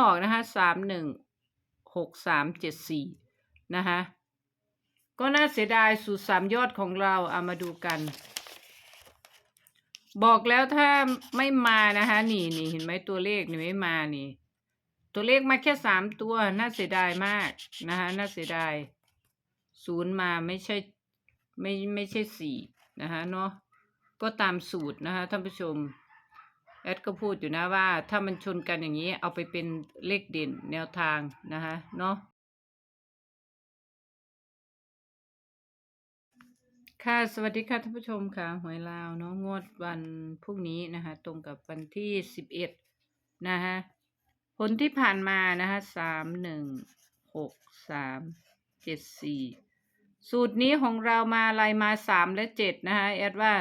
ออกนะคะสามหนึ่งหกสามเจ็ดสี่นะคะก็น่าเสียดายสูตรสามยอดของเราเอามาดูกัน บอกแล้วถ้าไม่มานะคะนี่นี่เห็นไหมตัวเลขนี่ไม่มานี่ ตัวเลขมาแค่สามตัว น่าเสียดายมากนะคะน่าเสียดายศูนย์มาไม่ใช่ไม่ไม่ใช่สี่นะคะเนาะก็ตามสูตรนะคะท่านผู้ชม แอดก็พูดอยู่นะว่าถ้ามันชนกันอย่างนี้เอาไปเป็นเลขเด่นแนวทางนะคะเนาะค่ะสวัสดีค่ะท่านผู้ชมค่ะหวยลาวเนาะงวดวันพรุ่งนี้นะคะตรงกับวันที่สิบเอ็ดนะคะผลที่ผ่านมานะคะสามหนึ่งหกสามเจ็ดสี่สูตรนี้ของเรามาอะไรมาสามและเจ็ดนะคะแอดว่า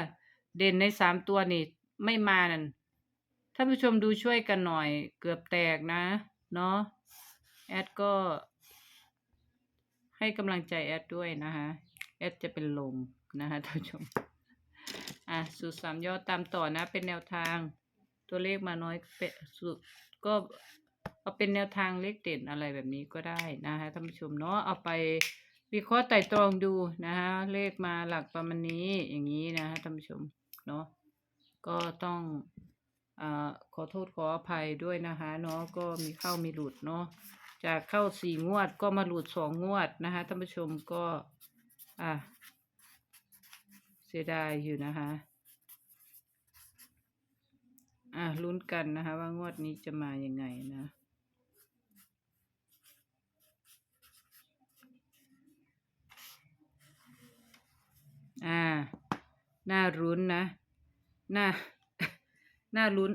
เด่นในสามตัวนี่ไม่มานั่น ท่านผู้ชมดูช่วยกันหน่อยเกือบแตกนะ เนาะแอดก็ ให้กำลังใจแอดด้วยนะคะแอดจะเป็นลมนะคะท่านผู้ชม อะสูตรสามยอดตามต่อนะ เป็นแนวทาง ตัวเลขมาน้อยเป็นสูตรก็เอาเป็นแนวทางเลขเด่นอะไรแบบนี้ก็ได้นะคะท่านผู้ชมเนาะเอาไปวิเคราะห์ไต่ตรองดูนะคะเลขมาหลักประมาณนี้อย่างนี้นะคะท่านผู้ชมเนาะก็ต้อง อ่าขอโทษขออภัยด้วยนะคะเนาะก็มีเข้ามีหลุดเนาะจากเข้าสี่งวดก็มาหลุดสองงวดนะคะท่านผู้ชมก็อะเสียดายอยู่นะคะอะลุ้นกันนะคะ ว่างวดนี้จะมายังไงนะอ่าน่ารุ้นนะน่า น่าลุ้น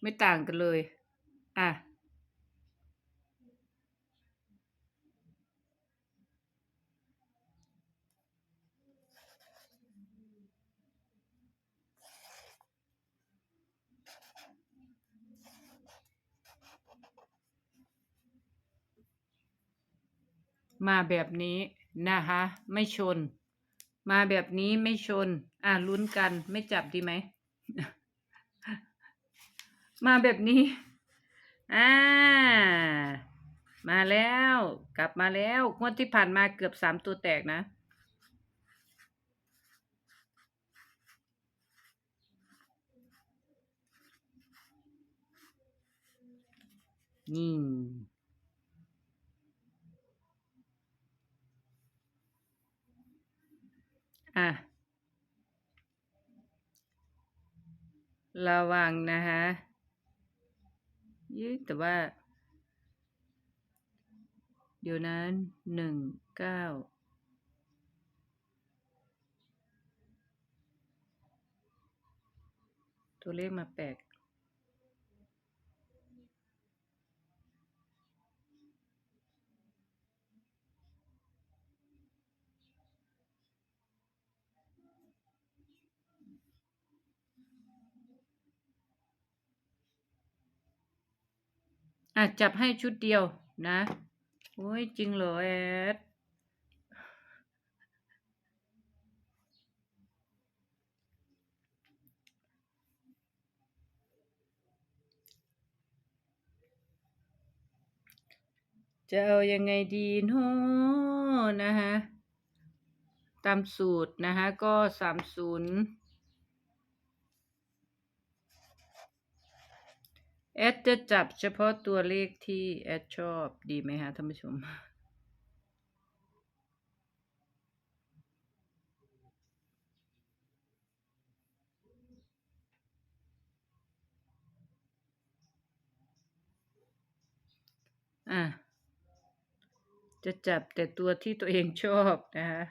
ไม่ต่างกันเลย อะ มาแบบนี้นะคะ ไม่ชน มาแบบนี้ไม่ชนอะลุ้นกันไม่จับดีไหม มาแบบนี้ อ่า มาแล้ว กลับมาแล้วงวดที่ผ่านมาเกือบสามตัวแตกนะ นี่ อะ ระวังนะคะยี่แต่ว่า เดี๋ยวนั้นหนึ่งเก้าตัวเลขมาแปลก อะจับให้ชุดเดียวนะโอ้ยจริงเหรอแอดจะเอายังไงดีเนาะนะคะ ตามสูตรนะคะก็สามศูนย์ แอดจะจับเฉพาะตัวเลขที่แอดชอบดีไหมคะท่านผู้ชม อะ จะจับแต่ตัวที่ตัวเองชอบนะคะ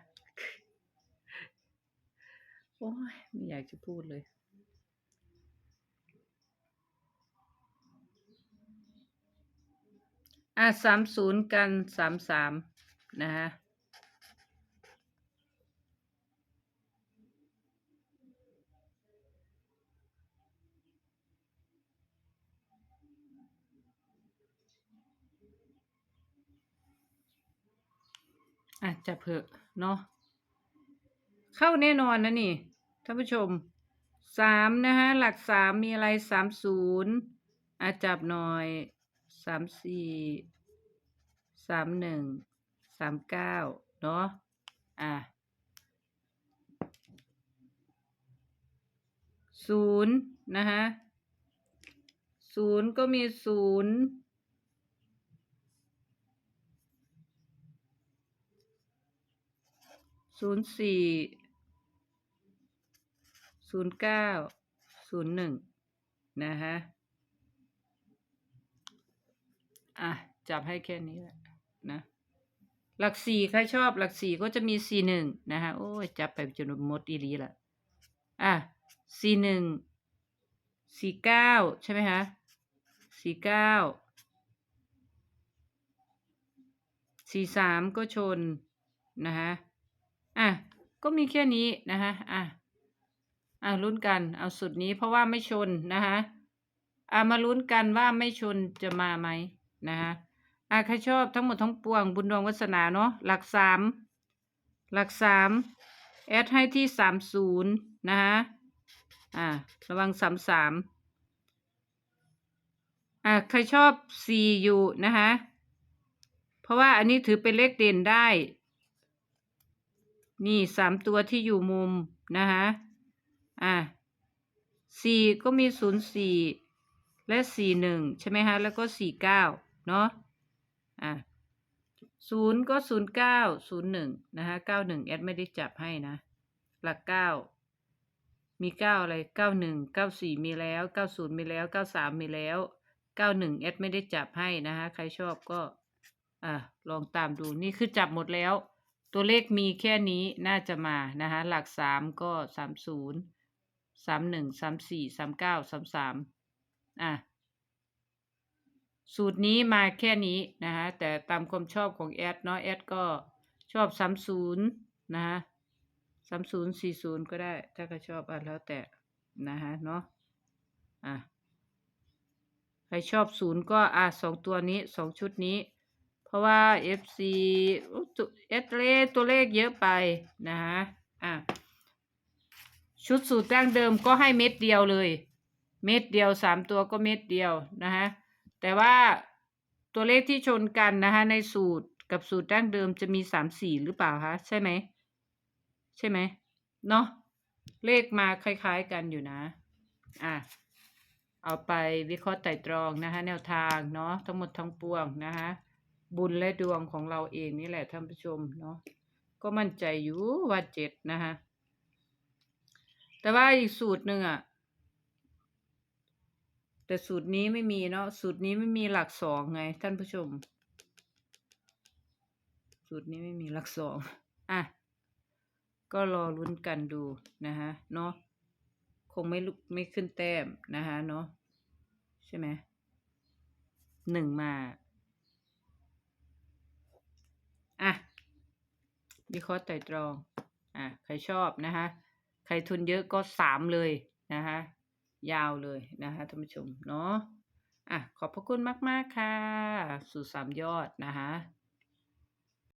โอ้ย ไม่อยากจะพูดเลย อะสามศูนย์กันสามสามนะคะอะจับเถอเนาะเข้าแน่นอนนะนี่ท่านผู้ชมสามนะฮะหลักสามมีอะไรสามศูนย์อาจับหน่อย สามสี่สามหนึ่งสามเก้าเนาะอะศูนย์นะคะศูนย์ก็มีศูนย์ศูนย์สี่ศูนย์เก้าศูนย์หนึ่งนะคะ อะ จับให้แค่นี้แหละนะ หลักสี่ใครชอบหลักสี่ก็จะมีสี่หนึ่งนะคะโอ้ยจับไปจนหมดอีหลีละอะสี่หนึ่งสี่เก้าใช่ไหมคะสี่เก้าสี่สามก็ชนนะคะอะก็มีแค่นี้นะคะอะอะลุ้นกันเอาสุดนี้เพราะว่าไม่ชนนะคะอะมาลุ้นกันว่าไม่ชนจะมาไหม นะคะอะใครชอบทั้งหมดทั้งปวงบุญดวงวัสนาเนาะหลักสามหลักสามแอดให้ที่สามศูนย์นะคะอะระวังสามสามอะใครชอบสี่อยู่นะคะเพราะว่าอันนี้ถือเป็นเลขเด่นได้ นี่สามตัวที่อยู่มุมนะคะอะสี่ก็มีศูนย์สี่และสี่หนึ่งใช่ไหมฮะแล้วก็สี่เก้า เนาะอะศูนย์ก็ศูนย์เก้าศูนย์หนึ่งนะคะเก้าหนึ่งแอดไม่ได้จับให้นะ หลักเก้ามีเก้าอะไรเก้าหนึ่งเก้าสี่มีแล้วเก้าศูนย์มีแล้วเก้าสามมีแล้วเก้าหนึ่งแอดไม่ได้จับให้นะคะใครชอบก็อะลองตามดูนี่คือจับหมดแล้ว ตัวเลขมีแค่นี้น่าจะมานะคะหลักสามก็สามศูนย์สามหนึ่งสามสี่สามเก้าสามสามอะ สูตรนี้มาแค่นี้นะคะแต่ตามความชอบของแอดเนาะแอดก็ชอบสามศูนย์นะคะสามศูนย์สี่ศูนย์ก็ได้ ถ้าก็ชอบอะแล้วแต่นะคะเนาะอะใครชอบศูนย์ก็อะสองตัวนี้สองชุดนี้ เพราะว่า FC ตัวเอสเลตัวเลขเยอะไปนะฮะอะชุดสูตรดั้งเดิมก็ให้เม็ดเดียวเลย เม็ดเดียวสามตัวก็เม็ดเดียวนะฮะ แต่ว่าตัวเลขที่ชนกันนะคะในสูตรกับสูตรดั้งเดิมจะมีสามสี่หรือเปล่าคะใช่ไหมใช่ไหมเนาะเลขมาคล้ายๆกันอยู่นะอะเอาไปวิเคราะห์ไตร่ตรองนะคะแนวทางเนาะทั้งหมดทั้งปวงนะคะบุญและดวงของเราเองนี่แหละท่านผู้ชมเนาะก็มั่นใจอยู่ว่าเจ็ดนะคะแต่ว่าอีกสูตรหนึ่งอะ แต่สูตรนี้ไม่มีเนาะสูตรนี้ไม่มีหลักสองไง ท่านผู้ชม สูตรนี้ไม่มีหลักสองอะก็รอลุ้นกันดูนะคะเนาะคงไม่ลุกไม่ขึ้นแต้มนะคะเนาะใช่ไหมหนึ่งมาอะวิเคราะห์ไตร่ตรอง อะ ใครชอบนะคะ ใครทุนเยอะก็สามเลยนะคะ ยาวเลยนะคะท่านผู้ชมเนาะอะขอบพระคุณมาก ๆ ค่ะ สู่สามยอดนะคะ